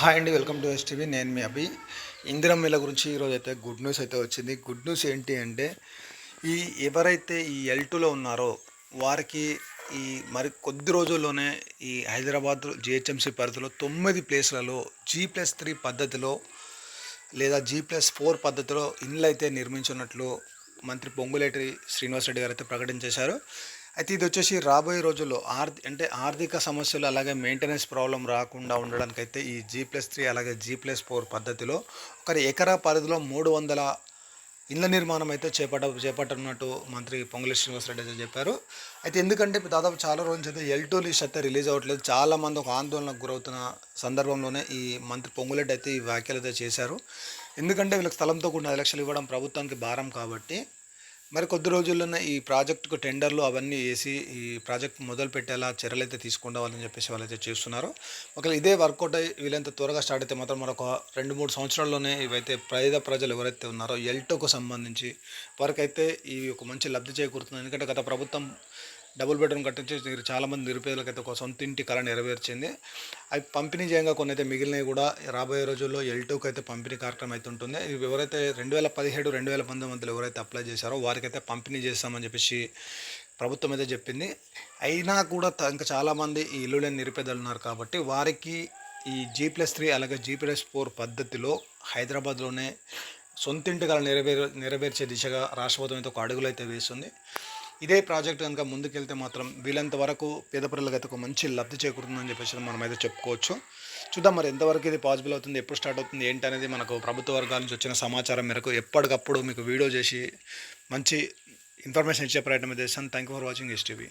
Hi అండి welcome to STV. నేను మీ అభి. ఇందిరం మిల్ల గురించి ఈరోజు అయితే గుడ్ న్యూస్ అయితే వచ్చింది. గుడ్ న్యూస్ ఏంటి అంటే ఈ ఎవరైతే ఈ ఎల్ టూలో ఉన్నారో వారికి ఈ మరి కొద్ది రోజుల్లోనే ఈ హైదరాబాద్ జిహెచ్ఎంసీ పరిధిలో తొమ్మిది ప్లేస్లలో జీ ప్లస్ త్రీ పద్ధతిలో లేదా జీ ప్లస్ ఫోర్ పద్ధతిలో ఇండ్లు అయితే నిర్మించున్నట్లు మంత్రి పొంగులేటి శ్రీనివాసరెడ్డి గారు అయితే ప్రకటించేశారు అయితే ఇది వచ్చేసి రాబోయే రోజుల్లో ఆర్థి అంటే ఆర్థిక సమస్యలు అలాగే మెయింటెనెన్స్ ప్రాబ్లం రాకుండా ఉండడానికైతే ఈ జీ ప్లస్ త్రీ అలాగే జీ ప్లస్ ఫోర్ పద్ధతిలో ఒక ఎకరా పరిధిలో మూడు వందల ఇళ్ళ నిర్మాణం అయితే చేపట్ట చేపట్టనున్నట్టు మంత్రి పొంగులి శ్రీనివాసరెడ్డి అయితే చెప్పారు. అయితే ఎందుకంటే దాదాపు చాలా రోజుల నుంచి అయితే ఎల్ టూ లిస్ట్ అయితే రిలీజ్ అవ్వట్లేదు. చాలామంది ఒక ఆందోళనకు గురవుతున్న సందర్భంలోనే ఈ మంత్రి పొంగులెడ్డి అయితే ఈ వ్యాఖ్యలు అయితే చేశారు. ఎందుకంటే వీళ్ళకి స్థలంతో కూడిన ఎలక్షన్లు ఇవ్వడం ప్రభుత్వానికి భారం కాబట్టి మరి కొద్ది రోజుల్లోనే ఈ ప్రాజెక్టుకు టెండర్లు అవన్నీ వేసి ఈ ప్రాజెక్ట్ మొదలు పెట్టేలా చర్యలు అయితే తీసుకుంటామని చెప్పేసి వాళ్ళైతే చేస్తున్నారు. ఒకవేళ ఇదే వర్కౌట్ అయ్యి వీళ్ళంత త్వరగా స్టార్ట్ అయితే మాత్రం మరొక రెండు మూడు సంవత్సరాల్లోనే ఇవైతే పేద ప్రజలు ఎవరైతే ఉన్నారో ఎల్టోకు సంబంధించి వారికైతే ఈ ఒక మంచి లబ్ధి చేకూరుతుంది. ఎందుకంటే గత ప్రభుత్వం డబుల్ బెడ్రూమ్ కట్టించి మీరు చాలామంది నిరుపేదలకు అయితే ఒక సొంత ఇంటి కళ నెరవేర్చింది. అవి పంపిణీ చేయంగా కొన్ని అయితే మిగిలినవి కూడా రాబోయే రోజుల్లో ఎల్టోకి అయితే పంపిణీ కార్యక్రమం అయితే ఉంటుంది. ఎవరైతే రెండు వేల పదిహేడు రెండు వేల పంతొమ్మిదిలో ఎవరైతే అప్లై చేశారో వారికైతే పంపిణీ చేస్తామని చెప్పేసి ప్రభుత్వం అయితే చెప్పింది. అయినా కూడా ఇంకా చాలామంది ఈ ఇల్లు లేని నిరుపేదలు ఉన్నారు కాబట్టి వారికి ఈ జీ ప్లస్ త్రీ అలాగే జీ ప్లస్ ఫోర్ పద్ధతిలో హైదరాబాద్లోనే సొంతింటి కళ నెరవేర్ నెరవేర్చే దిశగా రాష్ట్ర ప్రభుత్వం అయితే ఒక అడుగులు అయితే వేస్తుంది ఇదే ప్రాజెక్ట్ కనుక ముందుకెళ్తే మాత్రం వీలంత వరకు పేద ప్రజలకు ఒక మంచి లబ్ధి చేకూరుతుందని చెప్పేసి మనం అయితే చెప్పుకోవచ్చు. చూద్దాం మరి ఎంతవరకు ఇది పాసిబుల్ అవుతుంది ఎప్పుడు స్టార్ట్ అవుతుంది ఏంటి అనేది మనకు ప్రభుత్వ వర్గాల నుంచి వచ్చిన సమాచారం మేరకు ఎప్పటికప్పుడు మీకు వీడియో చేసి మంచి ఇన్ఫర్మేషన్ ఇచ్చే ప్రయత్నం చేస్తాను. Thank you for watching STV